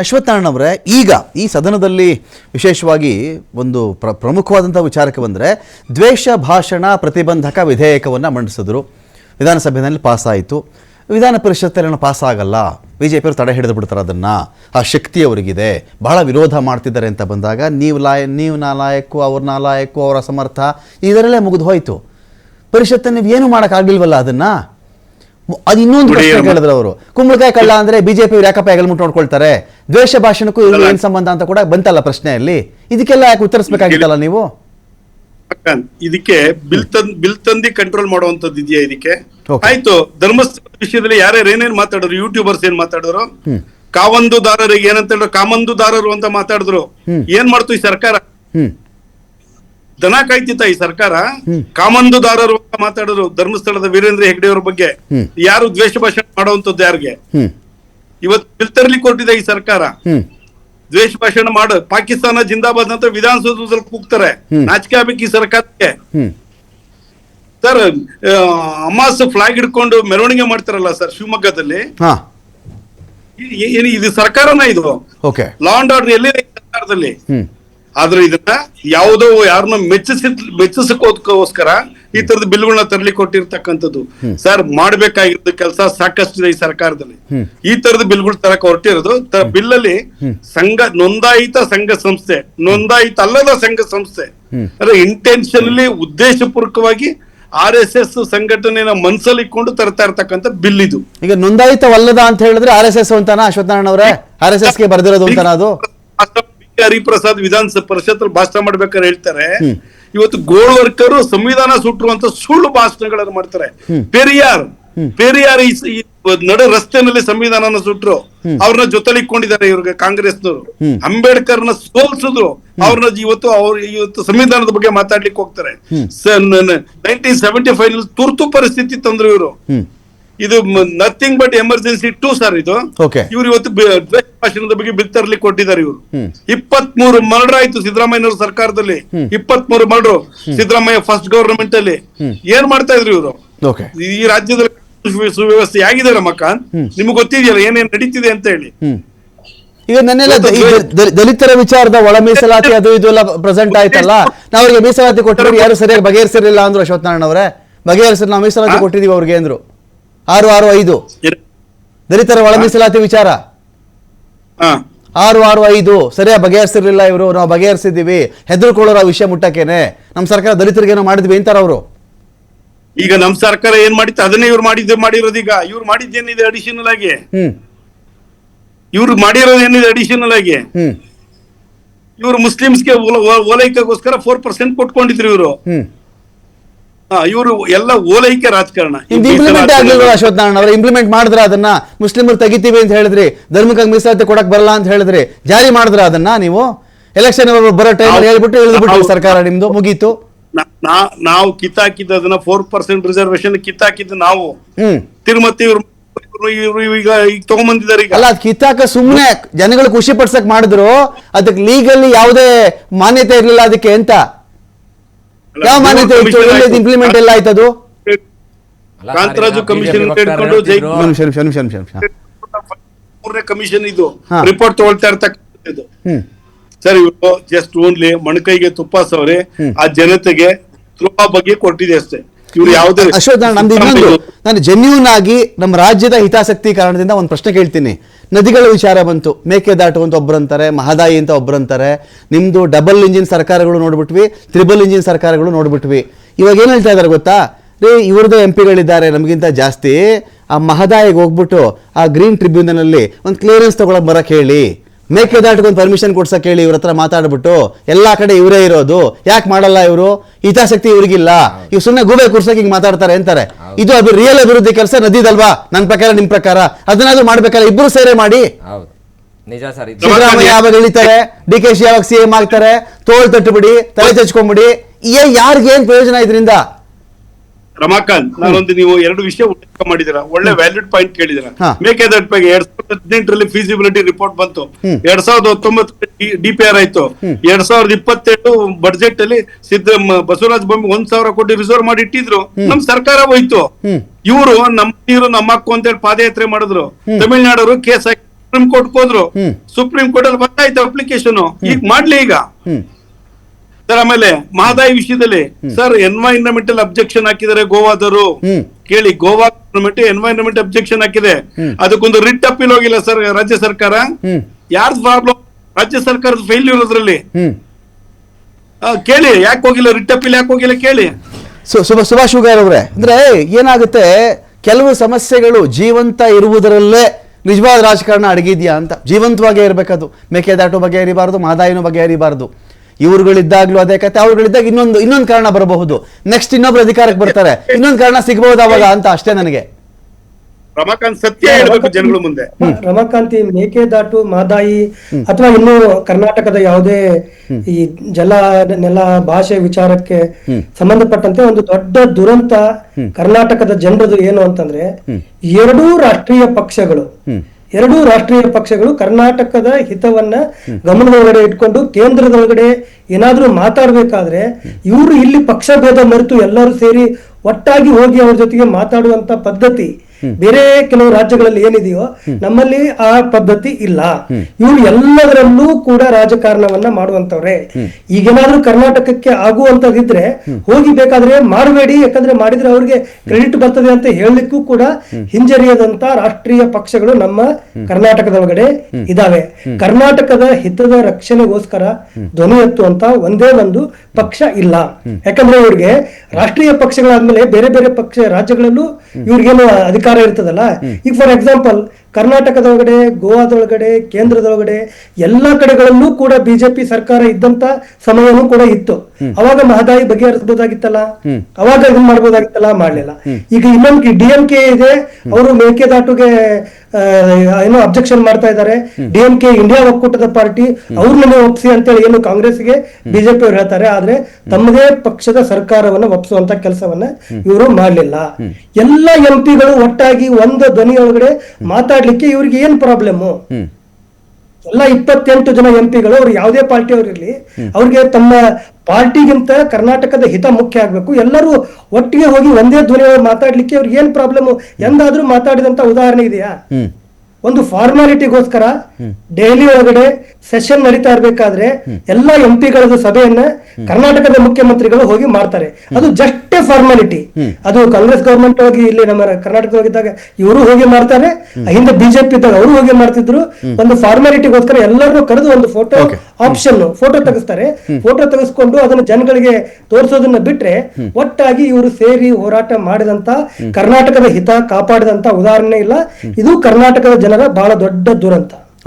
ಅಶ್ವತ್ಥಾಣ್ಣವರೇ ಈಗ ಈ ಸದನದಲ್ಲಿ ವಿಶೇಷವಾಗಿ ಒಂದು ಪ್ರ ಪ್ರಮುಖವಾದಂಥ ವಿಚಾರಕ್ಕೆ ಬಂದರೆ, ದ್ವೇಷ ಭಾಷಣ ಪ್ರತಿಬಂಧಕ ವಿಧೇಯಕವನ್ನು ಮಂಡಿಸಿದ್ರು. ವಿಧಾನಸಭೆಯಲ್ಲಿ ಪಾಸಾಯಿತು. ವಿಧಾನ ಪರಿಷತ್ತಲ್ಲಿ ಪಾಸ್ ಆಗಲ್ಲ ಬಿ ಜೆ ಪಿಯವರು ತಡೆ ಹಿಡಿದು ಬಿಡ್ತಾರೆ ಅದನ್ನು. ಆ ಶಕ್ತಿ ಅವರಿಗಿದೆ. ಬಹಳ ವಿರೋಧ ಮಾಡ್ತಿದ್ದಾರೆ ಅಂತ ಬಂದಾಗ, ನೀವು ಲಾಯ, ನೀವು ನಾಲಾಯಕ್ಕು ಅವ್ರ ನಾಲಾಯಕ್ಕು ಅವರ ಸಮರ್ಥ, ಇದರಲ್ಲೇ ಮುಗಿದು ಹೋಯಿತು. ಪರಿಷತ್ತನ್ನು ನೀವು ಏನು ಮಾಡೋಕ್ಕಾಗಲಿಲ್ವಲ್ಲ ಅದನ್ನು? ಅದು ಇನ್ನೊಂದು ಪ್ರಶ್ನೆ ಕೇಳಿದ್ರು ಅವರು. ಕುಂಬಳಕಾಯಿ ಕಳ್ಳ ಅಂದ್ರೆ ಬಿಜೆಪಿ ಯಾಕಪ್ಪ ಹೆಗಲ್ ಮುಟ್ಟು ನೋಡ್ಕೊಳ್ತಾರೆ ದ್ವೇಷ ಭಾಷಣಕ್ಕೂ ಇವ್ರು ಏನ್ ಸಂಬಂಧ ಅಂತ ಕೂಡ ಬಂತಲ್ಲ ಪ್ರಶ್ನೆಯಲ್ಲಿ? ಇದಕ್ಕೆಲ್ಲ ಯಾಕೆ ಉತ್ತರಿಸಬೇಕಾಗಿತ್ತಲ್ಲ ನೀವು? ಇದಕ್ಕೆ ಬಿಲ್ ತಂದ್ ಬಿಲ್ ತಂದಿ ಕಂಟ್ರೋಲ್ ಮಾಡುವಂತದ್ದು ಇದೆಯಾ ಇದಕ್ಕೆ. ಆಯ್ತು ಧರ್ಮಸ್ಥಳ ವಿಷಯದಲ್ಲಿ ಯಾರ್ಯಾರು ಏನೇನ್ ಮಾತಾಡಿದ್ರು? ಯೂಟ್ಯೂಬರ್ಸ್ ಏನ್ ಮಾತಾಡಿದ್ರು? ಕಾವಂದುದಾರರಿಗೆ ಏನಂತ ಹೇಳಿದ್ರು ಕಾಮಂದುದಾರರು ಅಂತ ಮಾತಾಡಿದ್ರು. ಏನ್ ಮಾಡ್ತು ಈ ಸರ್ಕಾರ? ದನ ಕಾಯ್ತಿತ್ತ ಈ ಸರ್ಕಾರ? ಕಾಮಂದುದಾರರು ಮಾತಾಡಿದ್ರು ಧರ್ಮಸ್ಥಳದ ವೀರೇಂದ್ರ ಹೆಗ್ಡೆ ಅವ್ರ ಬಗ್ಗೆ ಯಾರು ದ್ವೇಷ ಭಾಷಣ ಮಾಡುವಂತದ್ದು ಯಾರಿಗೆ? ಇವತ್ತು ಬಿಲ್ತರ್ಲಿ ಕೊಟ್ಟಿದೆ ಈ ಸರ್ಕಾರ. ದ್ವೇಷ ಭಾಷಣ ಮಾಡ. ಪಾಕಿಸ್ತಾನ ಜಿಂದಾಬಾದ್ ಅಂತ ವಿಧಾನಸೌಧದಲ್ಲಿ ಕೂಗ್ತಾರೆ. ನಾಚಿಕೆ ಆಗ್ಬೇಕು ಈ ಸರ್ಕಾರಕ್ಕೆ. ಸರ್ ಅಮಾಸ್ ಫ್ಲಾಗ್ ಹಿಡ್ಕೊಂಡು ಮೆರವಣಿಗೆ ಮಾಡ್ತಾರಲ್ಲ ಸರ್ ಶಿವಮೊಗ್ಗದಲ್ಲಿ? ಇದು ಸರ್ಕಾರನ ಇದು. ಲಾ ಅಂಡ್ ಆರ್ಡರ್ ಎಲ್ಲಿದೆ ಸರ್ಕಾರದಲ್ಲಿ? ಆದ್ರೆ ಇದನ್ನ ಯಾವುದೋ ಯಾರನ್ನ ಮೆಚ್ಚಿಸಿ ಮೆಚ್ಚಿಸಕ್ಕೋಸ್ಕರ ಈ ತರದ ಬಿಲ್ಗಳನ್ನ ತರಲಿ ಕೊಟ್ಟಿರ್ತಕ್ಕಂಥದ್ದು. ಸರ್ ಮಾಡ್ಬೇಕಾಗಿರೋದು ಕೆಲಸ ಸಾಕಷ್ಟಿದೆ ಈ ಸರ್ಕಾರದಲ್ಲಿ. ಈ ತರದ ಬಿಲ್ಗಳು ತರಕ ಹೊರಟಿರೋದು ಬಿಲ್ ಅಲ್ಲಿ ಸಂಘ ನೋಂದಾಯಿತ ಸಂಘ ಸಂಸ್ಥೆ ನೋಂದಾಯಿತ ಅಲ್ಲದ ಸಂಘ ಸಂಸ್ಥೆ. ಅಂದ್ರೆ ಇಂಟೆನ್ಷನಲಿ ಉದ್ದೇಶಪೂರ್ವಕವಾಗಿ ಆರ್ ಎಸ್ ಎಸ್ ಸಂಘಟನೆಯ ಮನ್ಸಲ್ಲಿ ಇಟ್ಕೊಂಡು ತರ್ತಾ ಇರ್ತಕ್ಕಂಥ ಬಿಲ್ ಇದು. ಈಗ ನೋಂದಾಯಿತವಲ್ಲದ ಅಂತ ಹೇಳಿದ್ರೆ ಆರ್ ಎಸ್ ಎಸ್ ಅಂತಾನ ಅಶ್ವತ್ಥನಾರಾಯಣ ಅವರೇ? ಆರ್ ಎಸ್ ಎಸ್ಗೆ ಬರ್ದಿರೋದು ಅಂತಾನ ಅದು? ಹರಿಪ್ರಸಾದ್ ವಿಧಾನಸಭೆ ಪರಿಷತ್ ಭಾಷಣ ಮಾಡ್ಬೇಕಾದ್ರೆ ಹೇಳ್ತಾರೆ ಇವತ್ತು ಗೋಲ್ ವರ್ಕರ್ ಸಂವಿಧಾನ ಸುಟ್ರು ಅಂತ ಸುಳ್ಳು ಭಾಷಣಗಳನ್ನು ಮಾಡ್ತಾರೆ. ಪೆರಿಯಾರ್ ಪೆರಿಯಾರ್ ಈ ನಡು ರಸ್ತೆನಲ್ಲಿ ಸಂವಿಧಾನನ ಸುಟ್ರು. ಅವ್ರನ್ನ ಜೊತೆಲಿ ಇಟ್ಕೊಂಡಿದ್ದಾರೆ ಇವ್ರಿಗೆ ಕಾಂಗ್ರೆಸ್ನವರು. ನ ಸೋಲ್ಸಿದ್ರು. ಅವ್ರನ್ನ ಇವತ್ತು ಅವ್ರ ಇವತ್ತು ಸಂವಿಧಾನದ ಬಗ್ಗೆ ಮಾತಾಡ್ಲಿಕ್ಕೆ ಹೋಗ್ತಾರೆ. ನೈನ್ಟೀನ್ ಸೆವೆಂಟಿ ಫೈವ್ನಲ್ಲಿ ತುರ್ತು ಪರಿಸ್ಥಿತಿ ತಂದ್ರು ಇವರು. ಇದು nothing but emergency two sir ಇದು. ಇವ್ರು ಇವತ್ತು ಭಾಷಣದ ಬಗ್ಗೆ ಬಿತ್ತರ್ಲಿ ಕೊಟ್ಟಿದ್ದಾರೆ ಇವರು. ಇಪ್ಪತ್ ಮೂರು ಮರ್ಡರ್ ಆಯ್ತು ಸಿದ್ದರಾಮಯ್ಯನವ್ರ ಸರ್ಕಾರದಲ್ಲಿ. ಇಪ್ಪತ್ ಮೂರು ಮರ್ಡರ್ ಸಿದ್ದರಾಮಯ್ಯ ಫಸ್ಟ್ ಗವರ್ನಮೆಂಟ್ ಅಲ್ಲಿ. ಏನ್ ಮಾಡ್ತಾ ಇದ್ರು ಇವರು? ಈ ರಾಜ್ಯದಲ್ಲಿ ಸುವ್ಯವಸ್ಥೆ ಆಗಿದೆ ರಮಕಾಂತ್ ನಿಮ್ಗೆ ಗೊತ್ತಿದೆಯಲ್ಲ ಏನೇನ್ ನಡೀತಿದೆ ಅಂತ ಹೇಳಿ. ಈಗ ನನ್ನೆಲ್ಲ ದಲಿತರ ವಿಚಾರದ ಒಳ ಮೀಸಲಾತಿ ಅದು ಇದು ಎಲ್ಲ ಪ್ರೆಸೆಂಟ್ ಆಯ್ತಲ್ಲ? ನಾವು ಅವ್ರಿಗೆ ಮೀಸಲಾತಿ ಕೊಟ್ಟಿದ್ರು ಯಾರು ಸರಿಯಾಗಿ ಬಗೆಹರಿಸಿರ್ಲಿಲ್ಲ ಅಂದ್ರು ಅಶ್ವತ್ಥನಾರಾಯಣ ಅವರೇ. ಬಗೆಹರಿಸಿದ್ರು ನಾವು ಮೀಸಲಾತಿ ಕೊಟ್ಟಿದೀವಿ ಅವ್ರಿಗೆ ಅಂದ್ರು. ಆರು ಆರು ಐದು. ದಲಿತರ ಒಳ ಮೀಸಲಾತಿ ವಿಚಾರ. ಆರು ಆರು ಐದು. ಸರಿಯಾಗಿ ಬಗೆಹರಿಸಿರ್ಲಿಲ್ಲ ಇವರು. ನಾವು ಬಗೆಹರಿಸಿದ್ದೀವಿ. ಹೆದರ್ಕೊಳ್ಳೋರು ಆ ವಿಷಯ ಮುಟ್ಟಕ್ಕೇನೆ. ನಮ್ಮ ಸರ್ಕಾರ ದಲಿತರಿಗೆ ಏನೋ ಮಾಡಿದ್ವಿ ಅಂತಾರ ಅವರು. ಈಗ ನಮ್ ಸರ್ಕಾರ ಏನ್ ಮಾಡಿತ್ತು? ಅದನ್ನೇ ಇವ್ರು ಮಾಡಿದ್ದು ಮಾಡಿರೋದು ಈಗ. ಇವ್ರು ಮಾಡಿದ್ದೇನಿದೆ ಅಡಿಷನಲ್ ಆಗಿ? ಹ್ಮ್. ಇವ್ರು ಮಾಡಿರೋದು ಏನಿದೆ ಅಡಿಷನಲ್ ಆಗಿ? ಹ್ಮ್. ಇವರು ಮುಸ್ಲಿಮ್ಸ್ಗೆ ಓಲೈಕೆಗೋಸ್ಕರ ಫೋರ್ ಪರ್ಸೆಂಟ್ ಕೊಟ್ಕೊಂಡಿದ್ರು ಇವರು. ಇವರು ಎಲ್ಲ ಓಲೈಕೆ ರಾಜಕಾರಣ. ಇಂಪ್ಲಿಮೆಂಟ್ ಇಂಪ್ಲಿಮೆಂಟ್ ಅಶ್ವಥ್ ಅಶ್ವತ್ಥನಾರಾಯಣ ಅವರು? ಇಂಪ್ಲಿಮೆಂಟ್ ಮಾಡಿದ್ರ ಅದನ್ನ ಮುಸ್ಲಿಮರು ತೆಗಿತೀವಿ ಅಂತ ಹೇಳಿದ್ರಿ. ಧರ್ಮಕ್ಕೆ ಮೀಸಲಾತಿ ಕೊಡಕ್ ಬರಲ್ಲ ಅಂತ ಹೇಳಿದ್ರಿ. ಜಾರಿ ಮಾಡಿದ್ರ ಅದನ್ನ ನೀವು ಎಲೆಕ್ಷನ್ ಬರೋ ಟೈಮ್ ಹೇಳ್ಬಿಟ್ಟು ಇಳಿದ್ಬಿಟ್ಟು ಸರ್ಕಾರ ನಿಮ್ದು. ಮುಗೀತು. ನಾವು ಕಿತ್ತಾಕಿದ್ದು ಅದನ್ನ ಫೋರ್ ಪರ್ಸೆಂಟ್ ರಿಸರ್ವೇಶನ್ ಕಿತ್ತಾಕಿದ್ದು ನಾವು. ಹ್ಮ್. ತಿರುಮತಿ ಇವ್ರು ಈಗ ಈಗ ತಗೊಂಬಂದಿದ್ದಾರೆ ಈಗ. ಅಲ್ಲ ಅದ್ ಕಿತ್ತಾಕ ಸುಮ್ನೆ ಜನಗಳು ಖುಷಿ ಪಡ್ಸಕ್ ಮಾಡಿದ್ರು. ಅದಕ್ಕೆ ಲೀಗಲ್ಲಿ ಯಾವುದೇ ಮಾನ್ಯತೆ ಇರಲಿಲ್ಲ ಅದಕ್ಕೆ ಅಂತ. ಯಾವ ಮಾನ್ಯತೆ ಇತ್ತು? ಇಂಪ್ಲಿಮೆಂಟ್ ಎಲ್ಲ ಆಯ್ತದು? ಕಾಂತರಾಜು ಕಮಿಷನ್ ಅಂತ ಹಿಡ್ಕೊಂಡು ಜೈ ವಕ್ತಾರರು ನಿಮಿಷ ನಿಮಿಷ ನಿಮಿಷ ನಿಮಿಷ ನಿಮಿಷ. ಮೂರನೇ ಕಮಿಷನ್ ಇದು. ರಿಪೋರ್ಟ್ ತಗೊಳ್ತಾ ಇರ್ತಕ್ಕಂಥದ್ದು ಸರ್ ಇವರು ಜಸ್ಟ್ ಓನ್ಲಿ ಮಣಕೈಗೆ ತುಪ್ಪ ಸವರಿ ಆ ಜನತೆಗೆ ತುಪ್ಪ ಬಗ್ಗೆ ಕೊಟ್ಟಿದೆ ಅಷ್ಟೇ. ಇವ್ರು ಯಾವುದೇ ಅಶೋಕ್ ನಾನು ನಮ್ದು ಇನ್ನೊಂದು. ನಾನು ಜೆನ್ಯೂನ್ ಆಗಿ ನಮ್ಮ ರಾಜ್ಯದ ಹಿತಾಸಕ್ತಿ ಕಾರಣದಿಂದ ಒಂದು ಪ್ರಶ್ನೆ ಕೇಳ್ತೀನಿ. ನದಿಗಳ ವಿಚಾರ ಬಂತು. ಮೇಕೆದಾಟು ಅಂತ ಒಬ್ರು ಅಂತಾರೆ ಮಹದಾಯಿ ಅಂತ ಒಬ್ರು ಅಂತಾರೆ. ನಿಮ್ದು ಡಬಲ್ ಇಂಜಿನ್ ಸರ್ಕಾರಗಳು ನೋಡ್ಬಿಟ್ವಿ ತ್ರಿಬಲ್ ಇಂಜಿನ್ ಸರ್ಕಾರಗಳು ನೋಡ್ಬಿಟ್ವಿ. ಇವಾಗ ಏನು ಹೇಳ್ತಾ ಇದಾರೆ ಗೊತ್ತಾ? ರೀ ಇವ್ರದ್ದು ಎಂ ಪಿಗಳಿದ್ದಾರೆ ನಮಗಿಂತ ಜಾಸ್ತಿ. ಆ ಮಹದಾಯಿಗೆ ಹೋಗ್ಬಿಟ್ಟು ಆ ಗ್ರೀನ್ ಟ್ರಿಬ್ಯೂನಲ್ಲಿ ಒಂದು ಕ್ಲಿಯರೆನ್ಸ್ ತಗೊಳಕ್ ಬರಕ್ ಹೇಳಿ. ಮೇಕೆದಾಟಿಗೆ ಒಂದು ಪರ್ಮಿಷನ್ ಕೊಡ್ಸಕ್ಕೆ ಹೇಳಿ ಇವ್ರ ಹತ್ರ ಮಾತಾಡ್ಬಿಟ್ಟು ಎಲ್ಲಾ ಕಡೆ ಇವರೇ ಇರೋದು. ಯಾಕೆ ಮಾಡಲ್ಲ ಇವರು? ಹಿತಾಸಕ್ತಿ ಇವ್ರಿಗಿಲ್ಲ. ಇವ್ ಸುಮ್ಮನೆ ಗೂಬೆ ಕುರ್ಸಕ್ಕೆ ಹಿಂಗೆ ಮಾತಾಡ್ತಾರೆ ಅಂತಾರೆ. ಇದು ಅದು ರಿಯಲ್ ಅಭಿವೃದ್ಧಿ ಕೆಲಸ ನದಿದಲ್ವಾ? ನನ್ನ ಪ್ರಕಾರ ನಿಮ್ ಪ್ರಕಾರ. ಅದನ್ನಾದ್ರೂ ಮಾಡ್ಬೇಕಲ್ಲ ಇಬ್ರು ಸೇರೆ ಮಾಡಿ. ಹೌದು. ನಿಜ ಸರ್ ಇದು ಸಿದ್ದರಾಮಯ್ಯ ಯಾವಾಗ ಇಳಿತಾರೆ? ಡಿ ಕೆ ಶಿ ಯಾವಾಗ ಸಿ ಎಂ ಆಗ್ತಾರೆ? ತೋಳ್ ತಟ್ಟುಬಿಡಿ ತಲೆ ಚಚ್ಕೊಂಬಿಡಿ ಏ ಯಾರಿಗೆ ಏನ್ ಪ್ರಯೋಜನ ಇದರಿಂದ? ರಮಾಕಾಂತ್ ನಾನೊಂದು ನೀವು ಎರಡು ವಿಷಯ ಉಲ್ಲೇಖ ಮಾಡಿದಿರ ಒಳ್ಳೆ ವ್ಯಾಲಿಡ್ ಪಾಯಿಂಟ್ ಕೇಳಿದಿರ ಹಾ. ಮೇಕೆದಾಟ್ ಬಗ್ಗೆ ಎರಡ್ ಸಾವಿರದ ಹದಿನೆಂಟರಲ್ಲಿ ಫೀಸಿಬಿಲಿಟಿ ರಿಪೋರ್ಟ್ ಬಂತು ಎರಡ್ ಸಾವಿರದ ಹತ್ತೊಂಬತ್ತು ಡಿಪಿಆರ್ ಆಯ್ತು. ಎರಡ್ ಸಾವಿರದ ಇಪ್ಪತ್ತೆರಡು ಬಡ್ಜೆಟ್ ಅಲ್ಲಿ ಸಿದ್ದ ಬಸವರಾಜ ಬೊಮ್ಮಿ ಒಂದ್ ಸಾವಿರ ಕೋಟಿ ರಿಸರ್ವ್ ಮಾಡಿ ಇಟ್ಟಿದ್ರು. ನಮ್ ಸರ್ಕಾರ ಹೋಯ್ತು. ಇವರು ನಮ್ಮ ನೀರು ನಮ್ಮ ಹಕ್ಕು ಅಂತೇಳಿ ಪಾದಯಾತ್ರೆ ಮಾಡಿದ್ರು. ತಮಿಳ್ನಾಡವರು ಕೇಸ್ ಹಾಕಿ ಸುಪ್ರೀಂ ಕೋರ್ಟ್ ಹೋದ್ರು. ಸುಪ್ರೀಂ ಕೋರ್ಟ್ ಅಲ್ಲಿ ಬಂದಾಯ್ತು ಅಪ್ಲಿಕೇಶನ್ ಈಗ ಮಾಡ್ಲಿ ಈಗ. ಸರ್ ಆಮೇಲೆ ಮಹದಾಯಿ ವಿಷಯದಲ್ಲಿ ಸರ್ ಎನ್ವೈರನ್ಮೆಂಟಲ್ ಅಬ್ಜೆಕ್ಷನ್ ಹಾಕಿದರೆ ಗೋವಾದವರು. ಕೇಳಿ ಗೋವಾ ಗವರ್ಮೆಂಟ್ ಎನ್ವೈರನ್ಮೆಂಟ್ ಅಬ್ಜೆಕ್ಷನ್ ಹಾಕಿದೆ. ಅದಕ್ಕೊಂದು ರಿಟ್ ಅಪೀಲ್ ಹೋಗಿಲ್ಲ ಸರ್ ರಾಜ್ಯ ಸರ್ಕಾರ. ಯಾರ್ದು ಪ್ರಾಬ್ಲಮ್ ರಾಜ್ಯ ಸರ್ಕಾರದ ಫೇಲ್ಯೂರ್ ಅದರಲ್ಲಿ ಕೇಳಿ ಯಾಕೆ ಹೋಗಿಲ್ಲ? ರಿಟ್ ಅಪೀಲ್ ಯಾಕೆ ಹೋಗಿಲ್ಲ ಕೇಳಿ. ಸುಭಾಷ್ ಹುಗಾರ್ ಅವರೇ ಅಂದ್ರೆ ಏನಾಗುತ್ತೆ? ಕೆಲವು ಸಮಸ್ಯೆಗಳು ಜೀವಂತ ಇರುವುದರಲ್ಲೇ ನಿಜವಾದ ರಾಜಕಾರಣ ಅಡಗಿದ್ಯಾ ಅಂತ. ಜೀವಂತವಾಗೇ ಇರಬೇಕದು. ಮೇಕೆದಾಟು ಬಗೆಹರಿಬಾರ್ದು ಮಾದಾಯಿನೂ ಬಗೆಹರಿಬಾರ್ದು. ಇವ್ರುಗಳಿದ್ದಾಗ್ಲೂ ಅದೇ ಕತೆ ಅವ್ರುಗಳಿದ್ದಾಗ ಇನ್ನೊಂದು ಇನ್ನೊಂದು ಕಾರಣ ಬರಬಹುದು. ನೆಕ್ಸ್ಟ್ ಇನ್ನೊಬ್ರು ಅಧಿಕಾರಕ್ಕೆ ಬರ್ತಾರೆ. ಇನ್ನೊಂದು ಕಾರಣ ಸಿಗಬಹುದು ಅವಾಗ ಅಂತ ಅಷ್ಟೇ ನನಗೆ. ರಮಾಕಾಂತ್ ಸತ್ಯ ಹೇಳಬೇಕು ಜನಗಳ ಮುಂದೆ. ರಮಾಕಾಂತಿ ಮೇಕೆದಾಟು ಮಾದಾಯಿ ಅಥವಾ ಇನ್ನು ಕರ್ನಾಟಕದ ಯಾವುದೇ ಈ ಜಲ ನೆಲ ಭಾಷೆ ವಿಚಾರಕ್ಕೆ ಸಂಬಂಧಪಟ್ಟಂತೆ ಒಂದು ದೊಡ್ಡ ದುರಂತ ಕರ್ನಾಟಕದ ಜನರದು ಏನು ಅಂತಂದ್ರೆ ಎರಡೂ ರಾಷ್ಟ್ರೀಯ ಪಕ್ಷಗಳು ಎರಡೂ ರಾಷ್ಟ್ರೀಯ ಪಕ್ಷಗಳು ಕರ್ನಾಟಕದ ಹಿತವನ್ನ ಗಮನದೊಳಗಡೆ ಇಟ್ಕೊಂಡು ಕೇಂದ್ರದೊಳಗಡೆ ಏನಾದ್ರೂ ಮಾತಾಡಬೇಕಾದ್ರೆ ಇವರು ಇಲ್ಲಿ ಪಕ್ಷ ಭೇದ ಮರೆತು ಎಲ್ಲರೂ ಸೇರಿ ಒಟ್ಟಾಗಿ ಹೋಗಿ ಅವ್ರ ಜೊತೆಗೆ ಮಾತಾಡುವಂತ ಪದ್ಧತಿ ಬೇರೆ ಕೆಲವು ರಾಜ್ಯಗಳಲ್ಲಿ ಏನಿದೆಯೋ ನಮ್ಮಲ್ಲಿ ಆ ಪದ್ಧತಿ ಇಲ್ಲ. ಇವ್ರು ಎಲ್ಲದರಲ್ಲೂ ಕೂಡ ರಾಜಕಾರಣವನ್ನ ಮಾಡುವಂತವ್ರೆ. ಈಗೇನಾದ್ರೂ ಕರ್ನಾಟಕಕ್ಕೆ ಆಗುವಂತದಿದ್ರೆ ಹೋಗಿ ಬೇಕಾದ್ರೆ ಮಾಡಬೇಡಿ, ಯಾಕಂದ್ರೆ ಮಾಡಿದ್ರೆ ಅವ್ರಿಗೆ ಕ್ರೆಡಿಟ್ ಬರ್ತದೆ ಅಂತ ಹೇಳಲಿಕ್ಕೂ ಕೂಡ ಹಿಂಜರಿಯದಂತ ರಾಷ್ಟ್ರೀಯ ಪಕ್ಷಗಳು ನಮ್ಮ ಕರ್ನಾಟಕದ ಒಳಗಡೆ ಇದಾವೆ. ಕರ್ನಾಟಕದ ಹಿತದ ರಕ್ಷಣೆಗೋಸ್ಕರ ಧ್ವನಿ ಎತ್ತುವಂತ ಒಂದೇ ಒಂದು ಪಕ್ಷ ಇಲ್ಲ. ಯಾಕಂದ್ರೆ ಇವ್ರಿಗೆ ರಾಷ್ಟ್ರೀಯ ಪಕ್ಷಗಳಾದ್ಮೇಲೆ ಬೇರೆ ಬೇರೆ ಪಕ್ಷ ರಾಜ್ಯಗಳಲ್ಲೂ ಇವ್ರಿಗೇನು ಅಧಿಕಾರ ಇರ್ತದಲ್ಲ? ಈಗ ಫಾರ್ ಎಕ್ಸಾಂಪಲ್ ಕರ್ನಾಟಕದೊಳಗಡೆ ಗೋವಾದೊಳಗಡೆ ಕೇಂದ್ರದೊಳಗಡೆ ಎಲ್ಲಾ ಕಡೆಗಳಲ್ಲೂ ಕೂಡ ಬಿಜೆಪಿ ಸರ್ಕಾರ ಇದ್ದಂತ ಸಮಯನೂ ಕೂಡ ಇತ್ತು. ಅವಾಗ ಮಹದಾಯಿ ಬಗೆಹರಿಸಬಹುದಾಗಿತ್ತಲ್ಲ? ಅವಾಗ ಇದನ್ನ ಮಾಡಬಹುದಾಗಿತ್ತಲ್ಲ? ಮಾಡ್ಲಿಲ್ಲ. ಈಗ ಇನ್ನೊಂದು ಡಿ ಎಂ ಕೆ ಇದೆ. ಅವರು ಮೇಕೆದಾಟುಗೆ ಏನೋ ಅಬ್ಜೆಕ್ಷನ್ ಮಾಡ್ತಾ ಇದ್ದಾರೆ. ಡಿ ಎಂ ಕೆ ಇಂಡಿಯಾ ಒಕ್ಕೂಟದ ಪಾರ್ಟಿ ಅವ್ರನ್ನೇ ಒಪ್ಸಿ ಅಂತೇಳಿ ಏನು ಕಾಂಗ್ರೆಸ್ಗೆ ಬಿಜೆಪಿ ಅವರು ಹೇಳ್ತಾರೆ. ಆದ್ರೆ ತಮ್ಮದೇ ಪಕ್ಷದ ಸರ್ಕಾರವನ್ನ ಒಪ್ಪಿಸುವಂತ ಕೆಲಸವನ್ನ ಇವರು ಮಾಡಲಿಲ್ಲ. ಎಲ್ಲ ಎಂ ಪಿಗಳು ಒಟ್ಟಾಗಿ ಒಂದು ಧ್ವನಿ ಒಳಗಡೆ ಮಾತಾಡ್ಲಿಕ್ಕೆ ಇವ್ರಿಗೆ ಏನು ಪ್ರಾಬ್ಲಮ್ ಎಲ್ಲ ಇಪ್ಪತ್ತೆಂಟು ಜನ ಎಂ ಪಿಗಳು ಅವ್ರು ಯಾವುದೇ ಪಾರ್ಟಿ ಇರಲಿ ಅವ್ರಿಗೆ ತಮ್ಮ ಪಾರ್ಟಿಗಿಂತ ಕರ್ನಾಟಕದ ಹಿತ ಮುಖ್ಯ ಆಗ್ಬೇಕು. ಎಲ್ಲರೂ ಒಟ್ಟಿಗೆ ಹೋಗಿ ಒಂದೇ ಧ್ವನಿ ಮಾತಾಡಲಿಕ್ಕೆ ಅವ್ರಿಗೆ ಏನ್ ಪ್ರಾಬ್ಲಮ್ ಎಂದಾದ್ರೂ ಮಾತಾಡಿದಂತ ಉದಾಹರಣೆ ಇದೆಯಾ? ಒಂದು ಫಾರ್ಮಾಲಿಟಿಗೋಸ್ಕರ ದೆಹಲಿ ಒಳಗಡೆ ಸೆಷನ್ ನಡೀತಾ ಇರಬೇಕಾದ್ರೆ ಎಲ್ಲಾ ಎಂ ಪಿಗಳದ್ದು ಸಭೆಯನ್ನ ಕರ್ನಾಟಕದ ಮುಖ್ಯಮಂತ್ರಿಗಳು ಹೋಗಿ ಮಾಡ್ತಾರೆ. ಅದು ಜಸ್ಟ್ ಎ ಫಾರ್ಮಾಲಿಟಿ ಅದು ಕಾಂಗ್ರೆಸ್ ಗವರ್ಮೆಂಟ್ ಹೋಗಿ ಇಲ್ಲಿ ನಮ್ಮ ಕರ್ನಾಟಕದೊಳಗಿದ್ದಾಗ ಇವರು ಹೋಗಿ ಮಾಡ್ತಾರೆ ಹಿಂದೆ ಬಿಜೆಪಿ ಇದ್ದಾಗ ಅವರು ಹೋಗಿ ಮಾಡ್ತಿದ್ರು. ಒಂದು ಫಾರ್ಮಾಲಿಟಿಗೋಸ್ಕರ ಎಲ್ಲರನ್ನೂ ಕರೆದು ಒಂದು ಫೋಟೋ ಆಪ್ಷನ್ ಫೋಟೋ ತೆಗೆಸ್ತಾರೆ. ಫೋಟೋ ತೆಗೆಸ್ಕೊಂಡು ಅದನ್ನ ಜನಗಳಿಗೆ ತೋರಿಸೋದನ್ನ ಬಿಟ್ರೆ ಒಟ್ಟಾಗಿ ಇವರು ಸೇರಿ ಹೋರಾಟ ಮಾಡಿದಂತ ಕರ್ನಾಟಕದ ಹಿತ ಕಾಪಾಡಿದಂತ ಉದಾಹರಣೆ ಇಲ್ಲ. ಇದು ಕರ್ನಾಟಕದ ಜನರ ಬಹಳ ದೊಡ್ಡ ದುರಂತ.